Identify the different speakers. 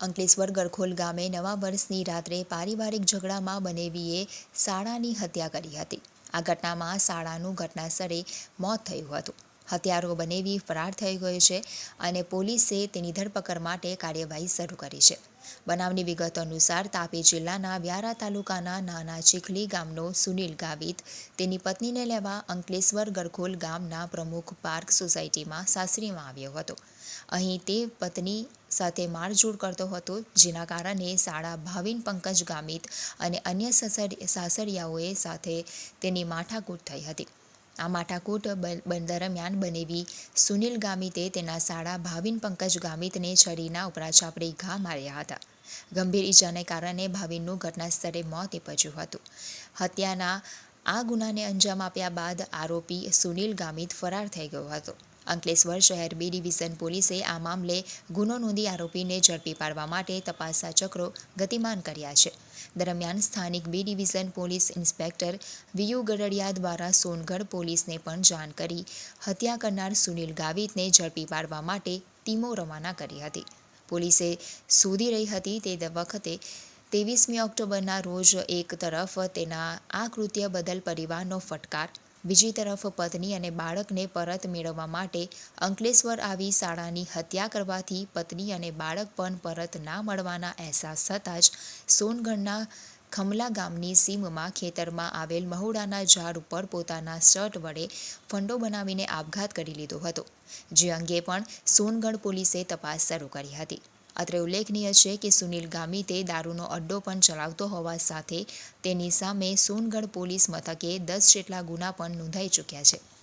Speaker 1: અંકલેશ્વર ગરખોલ ગામે નવા વર્ષની રાત્રે પારિવારિક ઝઘડામાં બનેવીએ શાળાની હત્યા કરી હતી. આ ઘટનામાં શાળાનું ઘટનાસ્થળે મોત થયું હતું. હત્યારો બનેવી ફરાર થઈ ગયો છે અને પોલીસે તેની ધરપકડ માટે કાર્યવાહી શરૂ કરી છે. બનાવની વિગતો અનુસાર તાપી જિલ્લાના વ્યારા તાલુકાના નાના ચીખલી ગામનો સુનિલ ગાવિત, તેની પત્નીને લેવા અંકલેશ્વર ગરખોલ ગામના પ્રમુખ પાર્ક સોસાયટીમાં સાસરીમાં આવ્યો હતો. અહીં તે પત્ની સાથે મારઝૂડ કરતો હતો, જેના કારણે શાળા ભાવિન પંકજ ગામિત અને અન્ય સસર સાસરિયાઓએ સાથે તેની માથાકૂટ થઈ હતી. આ માથાકૂટ બ- બ- દરમિયાન બનેવી સુનિલ ગામિતે તેના શાળા ભાવિન પંકજ ગામિતને છરીના ઉપરા છાપડી ઘા માર્યા હતા. ગંભીર ઈજાને કારણે ભાવિનનું ઘટનાસ્થળે મોત નીપજ્યું હતું. હત્યાના આ ગુનાને અંજામ આપ્યા બાદ આરોપી સુનિલ ગામિત ફરાર થઈ ગયો હતો. અંકલેશ્વર શહેર બી ડિવિઝન પોલીસે આ મામલે ગુનો નોંધી આરોપીને ઝડપી પાડવા માટે તપાસના ચક્રો ગતિમાન કર્યા છે. દરમિયાન સ્થાનિક B division police inspector VU Garadiya દ્વારા સોનગઢ પોલીસને પણ જાણ કરી. હત્યા કરનાર સુનિલ ગાવિતને ઝડપી પાડવા માટે ટીમો રવાના કરી હતી. પોલીસે શોધી રહી હતી તે વખતે ત્રેવીસમી ઓક્ટોબરના રોજ એક તરફ તેના આ કૃત્ય બદલ પરિવારનો ફટકાર બીજી તરફ પત્ની અને બાળકને પરત મેળવવા માટે અંકલેશ્વર આવી શાળાની હત્યા કરવાથી પત્ની અને બાળક પણ પરત ના મળવાના અહેસાસ થતાં જ સોનગઢના ખમલા ગામની સીમમાં ખેતરમાં આવેલ મહુડાના ઝાડ ઉપર પોતાના શર્ટ વડે ફંડો બનાવીને આપઘાત કરી લીધો હતો. જે અંગે પણ સોનગઢ પોલીસે તપાસ શરૂ કરી હતી. અત્રે ઉલ્લેખનીય છે કે સુનિલ ગામિતે દારૂનો અડ્ડો પણ ચલાવતો હોવા સાથે તેની સામે સોનગઢ પોલીસ મથકે દસ જેટલા ગુના પણ નોંધાઈ ચૂક્યા છે.